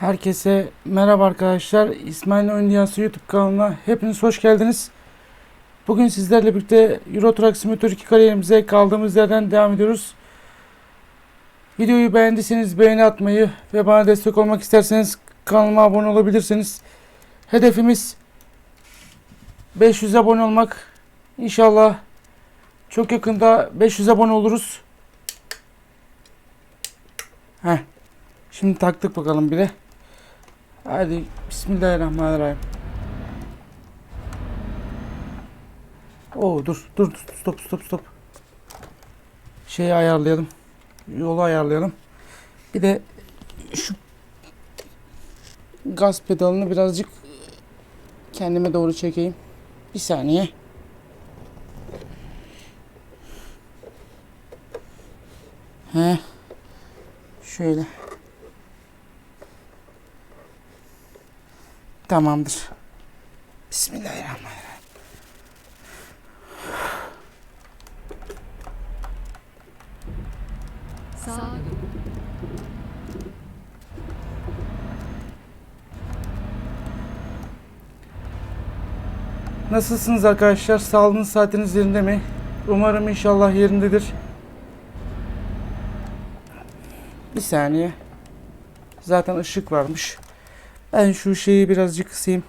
Herkese merhaba arkadaşlar. İsmail Oyun Dünyası YouTube kanalına hepiniz hoş geldiniz. Bugün sizlerle birlikte Euro Truck Simulator 2 kariyerimize kaldığımız yerden devam ediyoruz. Videoyu beğendiyseniz beğeni atmayı ve bana destek olmak isterseniz kanalıma abone olabilirsiniz. Hedefimiz 500 abone olmak. İnşallah çok yakında 500 abone oluruz. Heh. Şimdi taktık bakalım bile. Hadi Bismillahirrahmanirrahim. Oo dur dur dur stop stop stop. Şeyi ayarlayalım. Yolu ayarlayalım. Bir de şu gaz pedalını birazcık kendime doğru çekeyim. Bir saniye. He. Şöyle. Tamamdır. Bismillahirrahmanirrahim. Dön. Nasılsınız arkadaşlar? Sağlığınız saatiniz yerinde mi? Umarım inşallah yerindedir. Bir saniye. Zaten ışık varmış. Ben şu şeyi birazcık kısayım.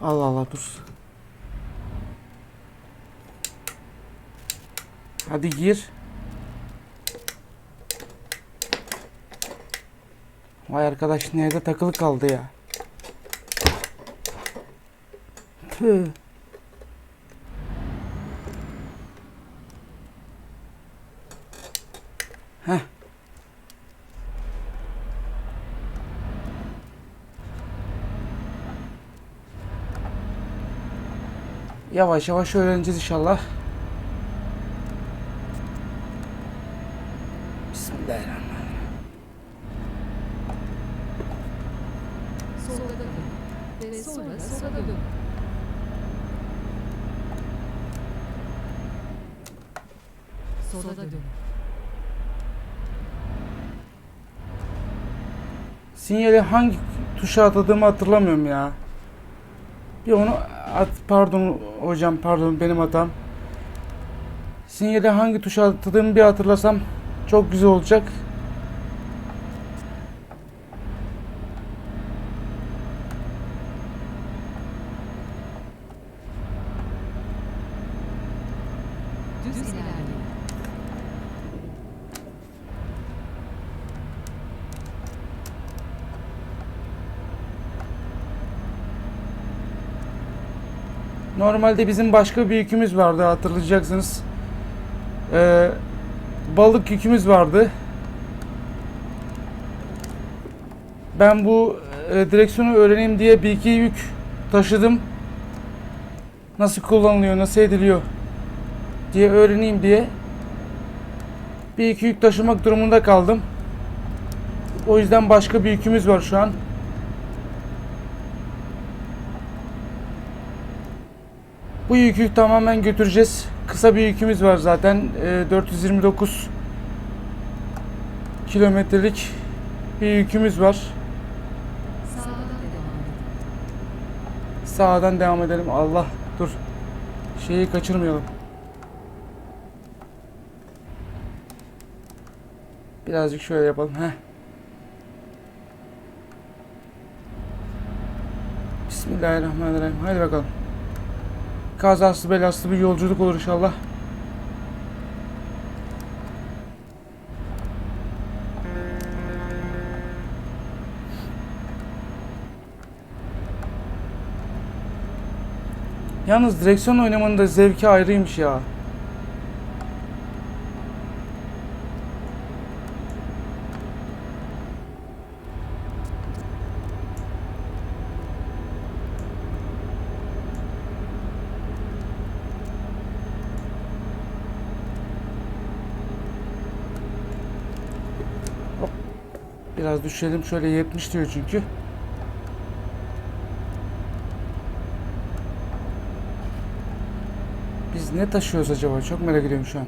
Allah Allah dur. Hadi gir. Vay arkadaş nerede takılı kaldı ya. Tüh. Heh. Yavaş yavaş öğreneceğiz inşallah. Bismillahirrahmanirrahim. Solda Ve sonra sola dön. Sola dön. Sinyali hangi tuşa atadığımı hatırlamıyorum ya. Bir onu at pardon hocam pardon benim hatam. Sinyali hangi tuşa atadığımı bir hatırlasam çok güzel olacak. Düz ilerle. Normalde bizim başka bir yükümüz vardı hatırlayacaksınız. Ee, balık yükümüz vardı. Ben bu e, direksiyonu öğreneyim diye bir iki yük taşıdım. Nasıl kullanılıyor, nasıl ediliyor diye öğreneyim diye bir iki yük taşımak durumunda kaldım. O yüzden başka bir yükümüz var şu an. Bu yükü tamamen götüreceğiz. Kısa bir yükümüz var zaten. Ee, 429 kilometrelik bir yükümüz var. Sağdan devam edelim. Allah dur. Şeyi kaçırmayalım. Birazcık şöyle yapalım. Heh. Bismillahirrahmanirrahim. Hadi bakalım. Kazasız belasız bir yolculuk olur inşallah. Yalnız direksiyon oynamanın da zevki ayrıymış ya. Biraz düşelim. Şöyle 70 diyor çünkü. Biz ne taşıyoruz acaba? Çok merak ediyorum şu an.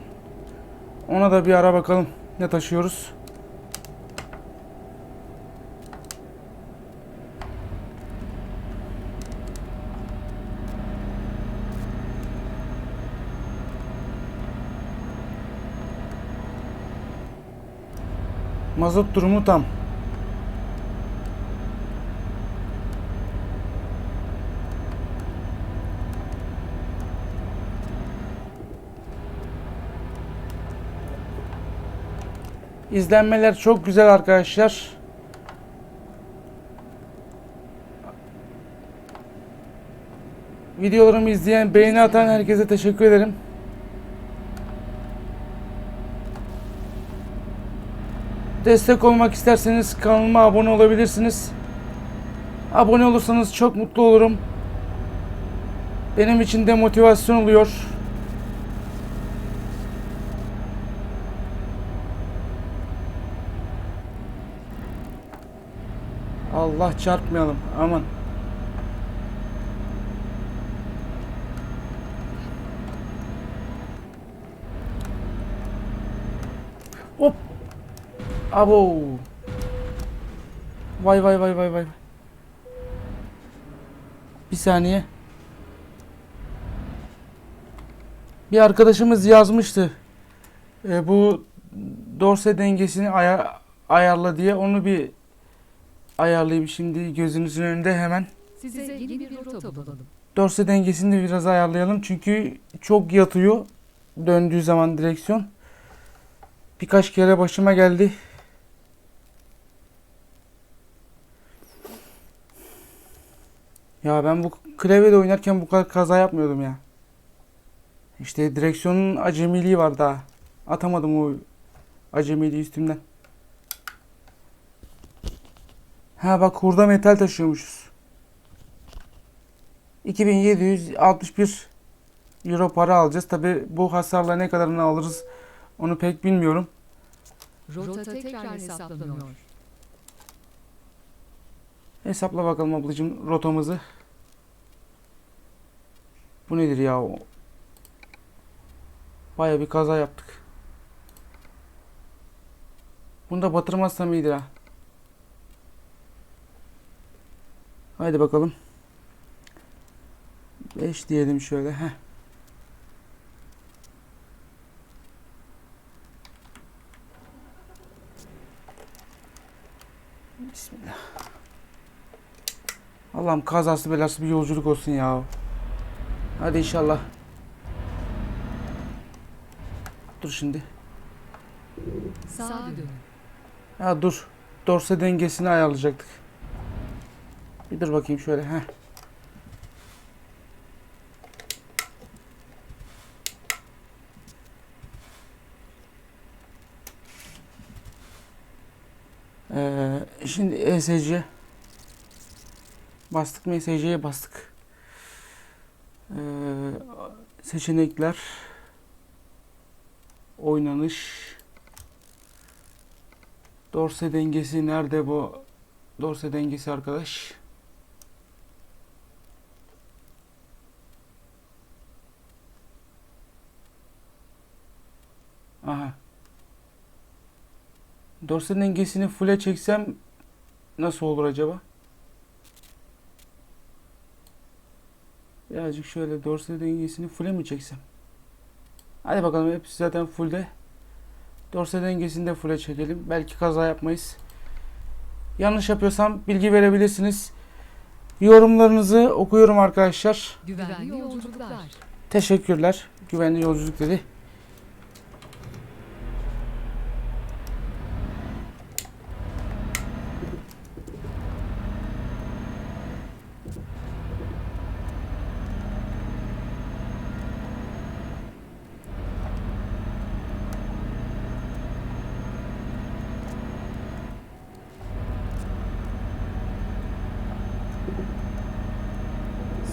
Ona da bir ara bakalım. Ne taşıyoruz? Mazot durumu tam. İzlenmeler çok güzel arkadaşlar. Videolarımı izleyen, beğeni atan herkese teşekkür ederim. Destek olmak isterseniz kanalıma abone olabilirsiniz. Abone olursanız çok mutlu olurum. Benim için de motivasyon oluyor. Allah çarpmayalım. Aman. Hop. Abo. Vay vay vay vay vay. Bir saniye. Bir arkadaşımız yazmıştı. E, bu dorse dengesini aya- ayarla diye onu bir ayarlayayım şimdi gözünüzün önünde hemen. Size yeni bir rota bulalım. Dorse dengesini de biraz ayarlayalım çünkü çok yatıyor döndüğü zaman direksiyon. Birkaç kere başıma geldi. Ya ben bu klavyede oynarken bu kadar kaza yapmıyordum ya. İşte direksiyonun acemiliği var daha. Atamadım o acemiliği üstümden. Ha bak hurda metal taşıyormuşuz. 2761 euro para alacağız. Tabi bu hasarla ne kadarını alırız onu pek bilmiyorum. Rota tekrar hesaplanıyor. Hesapla bakalım ablacığım rotamızı. Bu nedir ya? Baya bir kaza yaptık. Bunu da batırmazsam iyidir ha. Haydi bakalım. 5 diyelim şöyle. Heh. Bismillah. Allah'ım kazası belası bir yolculuk olsun ya. Hadi inşallah. Dur şimdi. Sağa dönün. Ha dur. Dorse dengesini ayarlayacaktık. Bir dur bakayım şöyle. Heh. Ee, şimdi ESC bastık mı ESC'ye bastık. Ee, seçenekler oynanış Dorse dengesi nerede bu? Dorse dengesi arkadaş. Aha. Dorse dengesini full'e çeksem nasıl olur acaba? Birazcık şöyle dorse dengesini full'e mi çeksem? Hadi bakalım hepsi zaten full'de. Dorse dengesini de full'e çekelim. Belki kaza yapmayız. Yanlış yapıyorsam bilgi verebilirsiniz. Yorumlarınızı okuyorum arkadaşlar. Güvenli yolculuklar. Teşekkürler. Güvenli yolculuk dedi.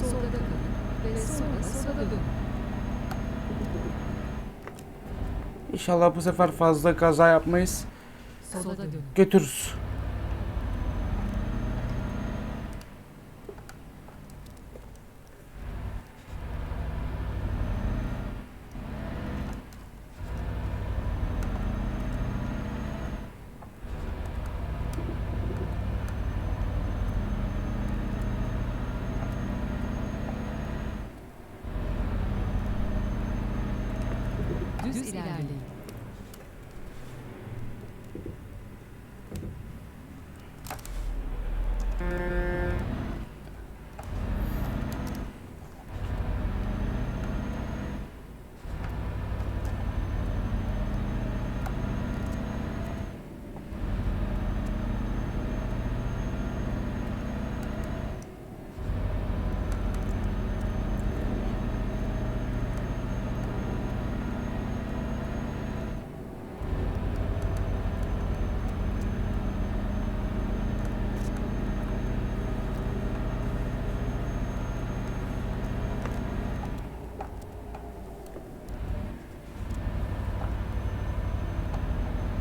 Solda kalın ve sonra sola dönün. İnşallah bu sefer fazla kaza yapmayız. Götürürüz.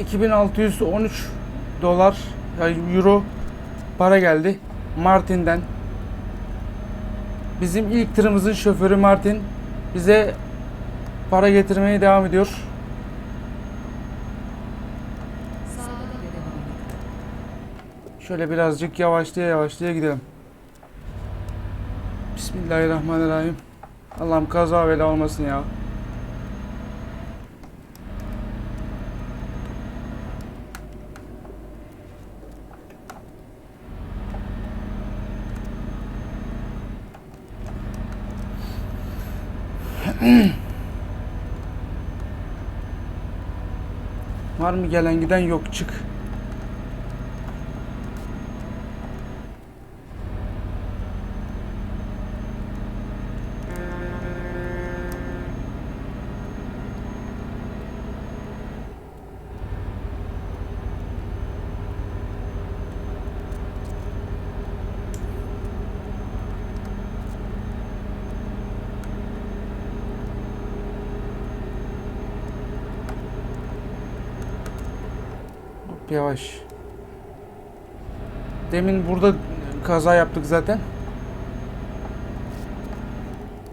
2613 dolar yani euro para geldi Martin'den. Bizim ilk tırımızın şoförü Martin bize para getirmeye devam ediyor. Şöyle birazcık yavaşlaya yavaşlaya gidelim. Bismillahirrahmanirrahim. Allah'ım kaza bela olmasın ya. Var mı gelen giden yok çık. Yavaş. Demin burada kaza yaptık zaten.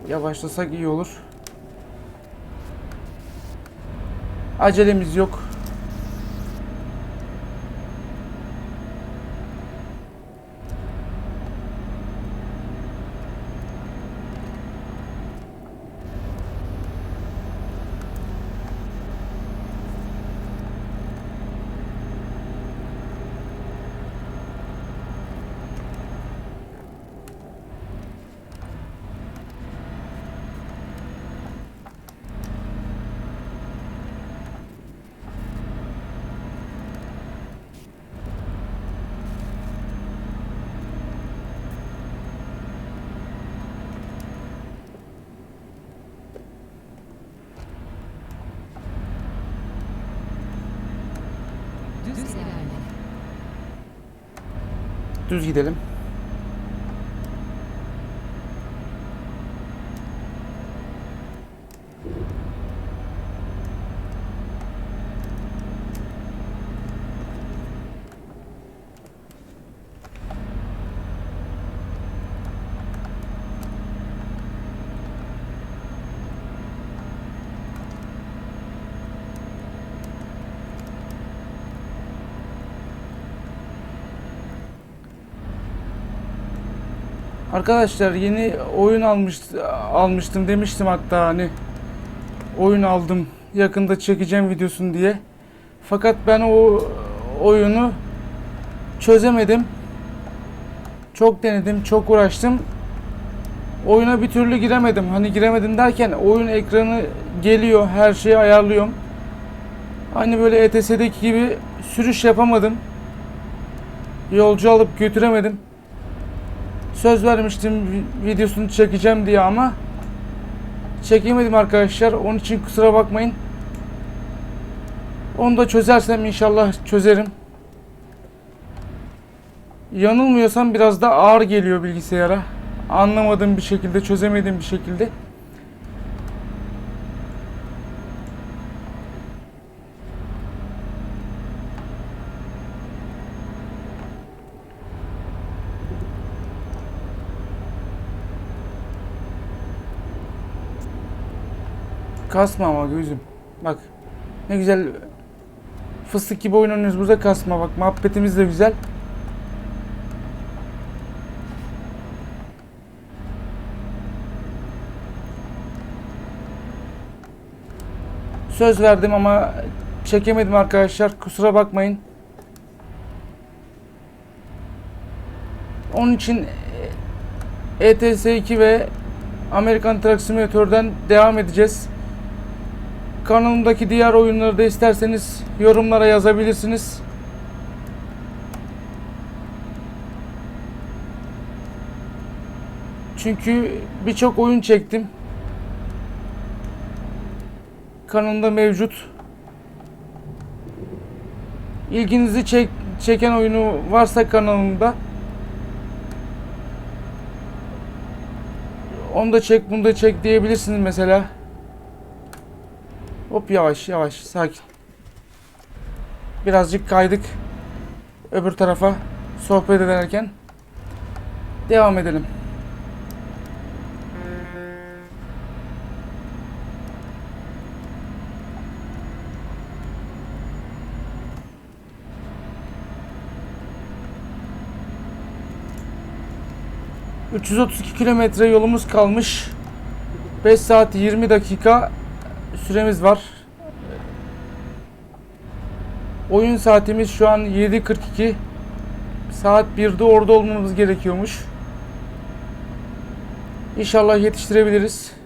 Yavaşlasak iyi olur. Acelemiz yok. Düz gidelim. Arkadaşlar yeni oyun almış almıştım demiştim hatta hani oyun aldım yakında çekeceğim videosunu diye. Fakat ben o oyunu çözemedim. Çok denedim, çok uğraştım. Oyuna bir türlü giremedim. Hani giremedim derken oyun ekranı geliyor, her şeyi ayarlıyorum. Hani böyle ETS'deki gibi sürüş yapamadım. Yolcu alıp götüremedim. Söz vermiştim vi- videosunu çekeceğim diye ama çekemedim arkadaşlar. Onun için kusura bakmayın. Onu da çözersem inşallah çözerim. Yanılmıyorsam biraz da ağır geliyor bilgisayara. Anlamadığım bir şekilde, çözemediğim bir şekilde. Kasma ama gözüm. Bak. Ne güzel fıstık gibi oyun oynuyoruz burada kasma bak. Muhabbetimiz de güzel. Söz verdim ama çekemedim arkadaşlar. Kusura bakmayın. Onun için ETS 2 ve Amerikan Truck Simulator'dan devam edeceğiz. Kanalımdaki diğer oyunları da isterseniz yorumlara yazabilirsiniz. Çünkü birçok oyun çektim. Kanalımda mevcut. İlginizi çek, çeken oyunu varsa kanalımda onu da çek bunu da çek diyebilirsiniz mesela. Hop yavaş yavaş sakin. birazcık kaydık öbür tarafa sohbet ederken. Devam edelim. ...332 kilometre yolumuz kalmış. 5 saat 20 dakika süremiz var. Oyun saatimiz şu an 7.42. Saat 1'de orada olmamız gerekiyormuş. İnşallah yetiştirebiliriz.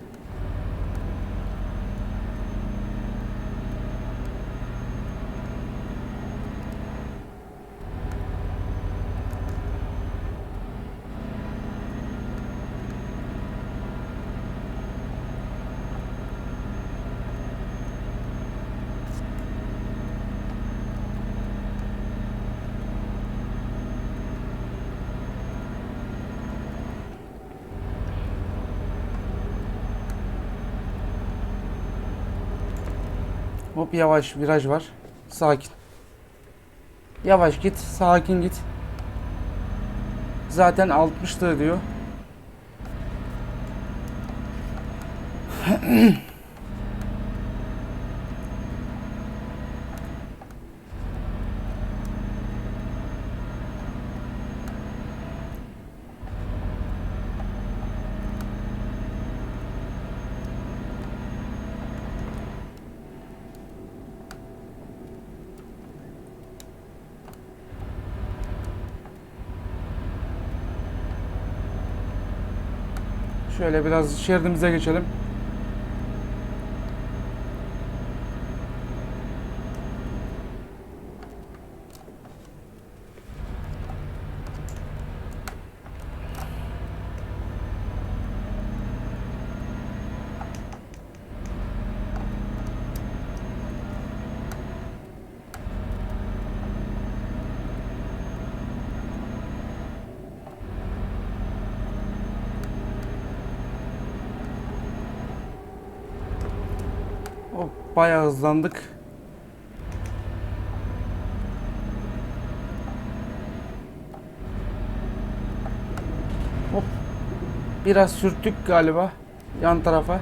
Hop yavaş viraj var. Sakin. Yavaş git, sakin git. Zaten 60'tı diyor. Şöyle biraz şeridimize geçelim. Hop bayağı hızlandık. Hop. Biraz sürttük galiba yan tarafa.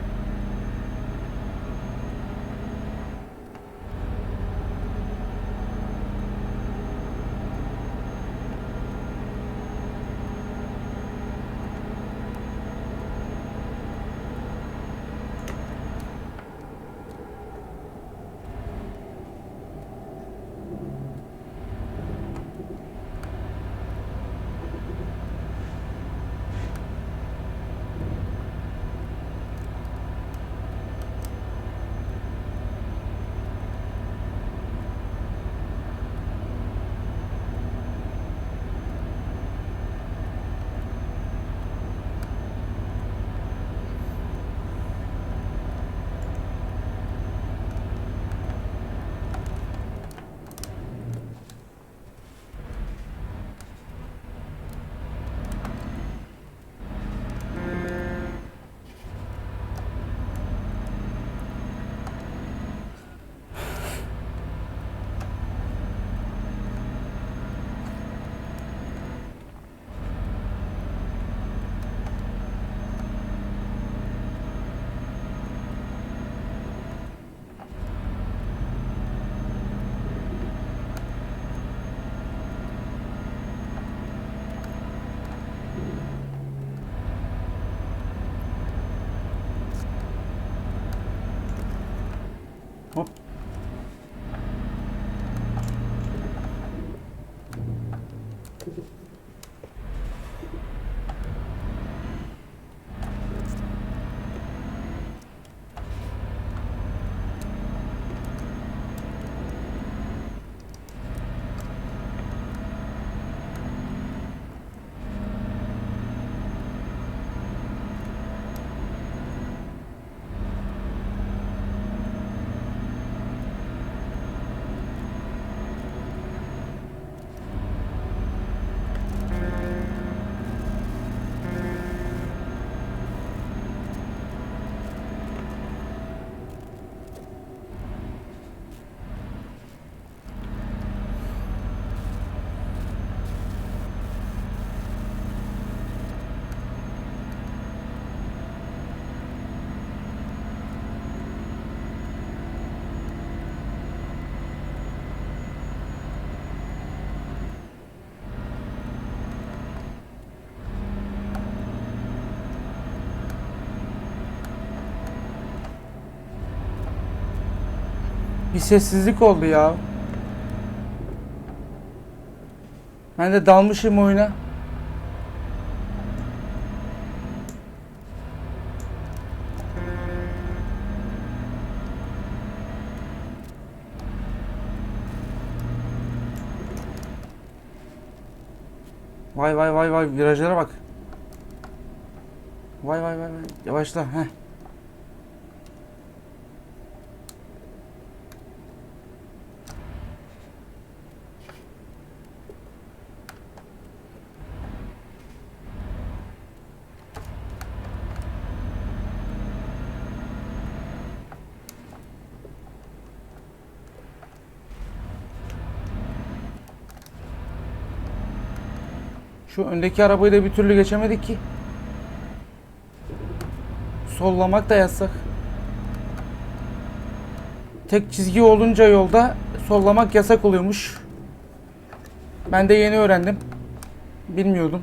Sessizlik oldu ya. Ben de dalmışım oyuna. Vay vay vay vay virajlara bak. Vay vay vay vay. Yavaşla. Heh. Şu öndeki arabayı da bir türlü geçemedik ki. Sollamak da yasak. Tek çizgi olunca yolda sollamak yasak oluyormuş. Ben de yeni öğrendim. Bilmiyordum.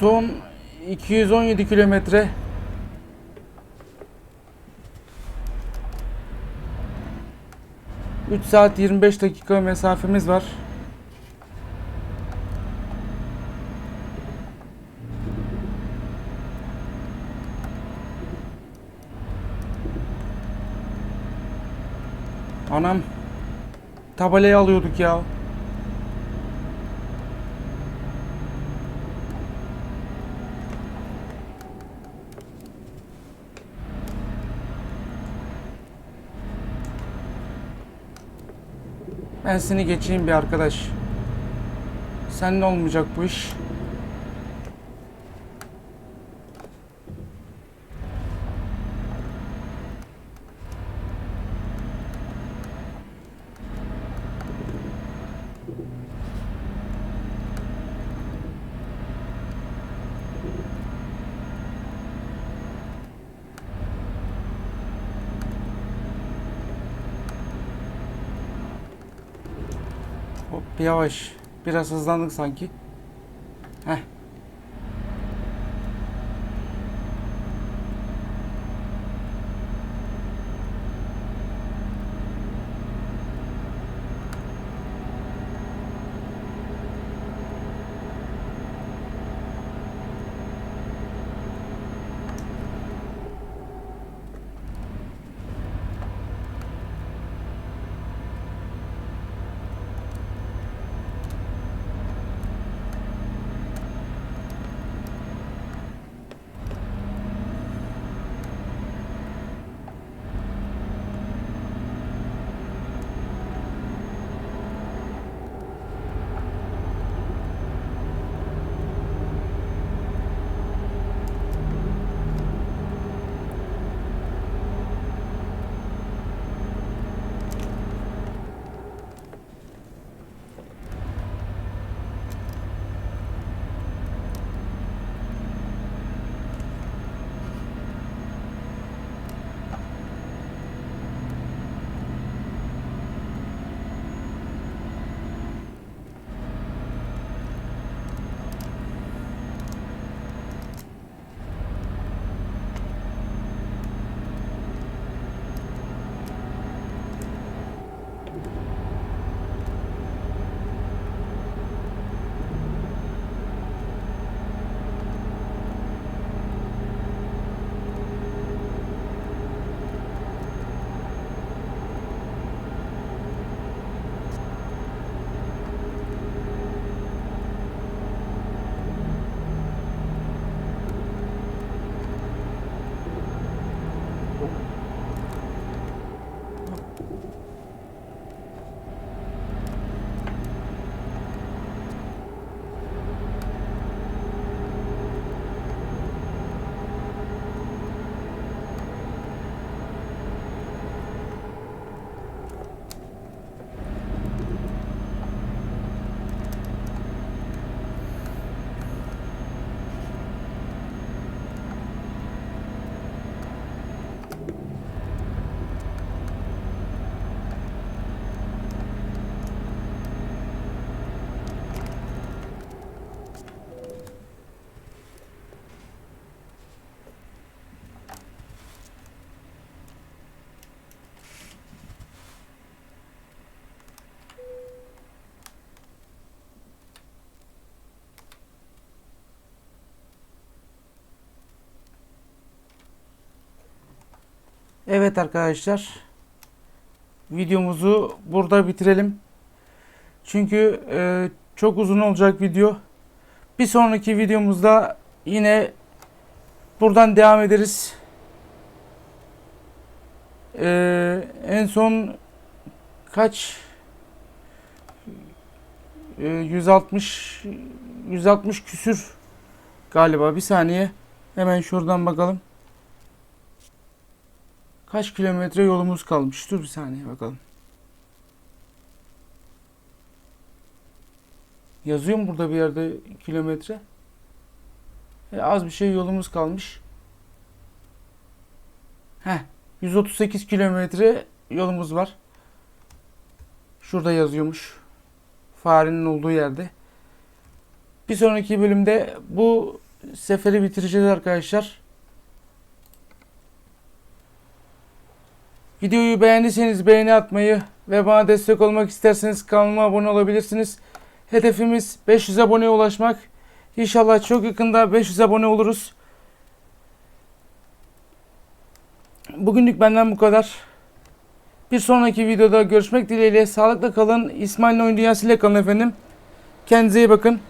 Son 217 kilometre. Üç saat 25 dakika mesafemiz var. Anam tabelayı alıyorduk ya. Ben geçeyim bir arkadaş. Seninle olmayacak bu iş. Yavaş. Biraz hızlandık sanki. Heh. Evet arkadaşlar. Videomuzu burada bitirelim. Çünkü e, çok uzun olacak video. Bir sonraki videomuzda yine buradan devam ederiz. E, en son kaç e, 160 160 küsür galiba bir saniye hemen şuradan bakalım kaç kilometre yolumuz kalmış? Dur bir saniye bakalım. Yazıyor mu burada bir yerde kilometre? E, az bir şey yolumuz kalmış. Heh, 138 kilometre yolumuz var. Şurada yazıyormuş. Farenin olduğu yerde. Bir sonraki bölümde bu seferi bitireceğiz arkadaşlar. Videoyu beğendiyseniz beğeni atmayı ve bana destek olmak isterseniz kanalıma abone olabilirsiniz. Hedefimiz 500 aboneye ulaşmak. İnşallah çok yakında 500 abone oluruz. Bugünlük benden bu kadar. Bir sonraki videoda görüşmek dileğiyle sağlıkla kalın. İsmail'in oyun dünyasıyla kalın efendim. Kendinize iyi bakın.